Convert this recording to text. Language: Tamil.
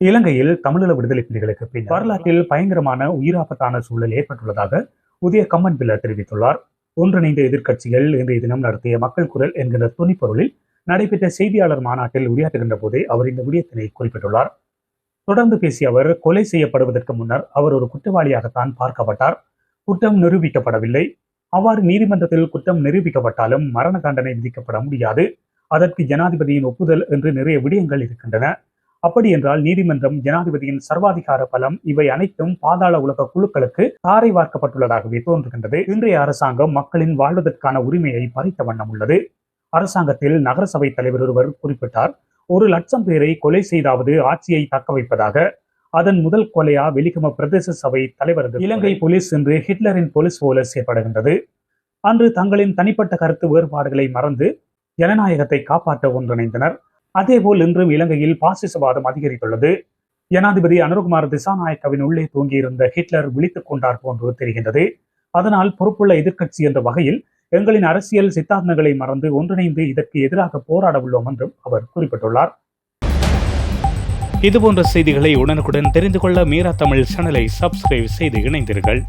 இலங்கையில் தமிழீழ விடுதலை புலிகளுக்கு பின் வரலாற்றில் பயங்கரமான உயிராபத்தான சூழல் ஏற்பட்டுள்ளதாக உதய கம்மன்பில தெரிவித்துள்ளார். ஒன்றிணைந்த எதிர்க்கட்சிகள் இன்றைய தினம் நடத்திய மக்கள் குரல் என்கிற துணிப்பொருளில் நடைபெற்ற செய்தியாளர் மாநாட்டில் உரையாற்றுகின்ற போதே அவர் இந்த விடயத்தினை குறிப்பிட்டுள்ளார். தொடர்ந்து பேசிய அவர் கொலை செய்யப்படுவதற்கு முன்னர் அவர் ஒரு குற்றவாளியாகத்தான் பார்க்கப்பட்டார். குற்றம் நிரூபிக்கப்படவில்லை. அவ்வாறு நீதிமன்றத்தில் குற்றம் நிரூபிக்கப்பட்டாலும் மரண தண்டனை விதிக்கப்பட முடியாது. அதற்கு ஜனாதிபதியின் ஒப்புதல் என்று நிறைய விடயங்கள் இருக்கின்றன. அப்படி என்றால் நீதிமன்றம் ஜனாதிபதியின் சர்வாதிகார பலம் இவை அனைத்தும் பாதாள உலக குழுக்களுக்கு தாரை வார்க்கப்பட்டுள்ளதாகவே தோன்றுகின்றது. இன்றைய அரசாங்கம் மக்களின் வாழ்வதற்கான உரிமையை பறித்த வண்ணம் உள்ளது. அரசாங்கத்தில் நகரசபை தலைவர் ஒருவர் குறிப்பிட்டார் ஒரு லட்சம் பேரை கொலை செய்தாவது ஆட்சியை தக்க வைப்பதாக. அதன் முதல் கொலையா வெலிகம பிரதேச சபை தலைவரது இலங்கை போலீஸ் என்று ஹிட்லரின் போலீஸ் போல செயற்படுகின்றது. அன்று தங்களின் தனிப்பட்ட கருத்து வேறுபாடுகளை மறந்து ஜனநாயகத்தை காப்பாற்ற ஒன்றிணைந்தனர். அதேபோல் இன்றும் இலங்கையில் பாசிசவாதம் அதிகரித்துள்ளது. ஜனாதிபதி அனுர்குமார் திசாநாயக்கவின் உள்ளே தூங்கியிருந்த ஹிட்லர் விழித்துக் கொண்டார் போன்று தெரிகின்றது. அதனால் பொறுப்புள்ள எதிர்க்கட்சி என்ற வகையில் எங்களின் அரசியல் சித்தாந்தங்களை மறந்து ஒன்றிணைந்து இதற்கு எதிராக போராட உள்ளோம் என்றும் அவர் குறிப்பிட்டுள்ளார். இதுபோன்ற செய்திகளை உடனுக்குடன் தெரிந்து கொள்ள மீரா தமிழ் சேனலை சப்ஸ்கிரைப் செய்து இணைந்தீர்கள்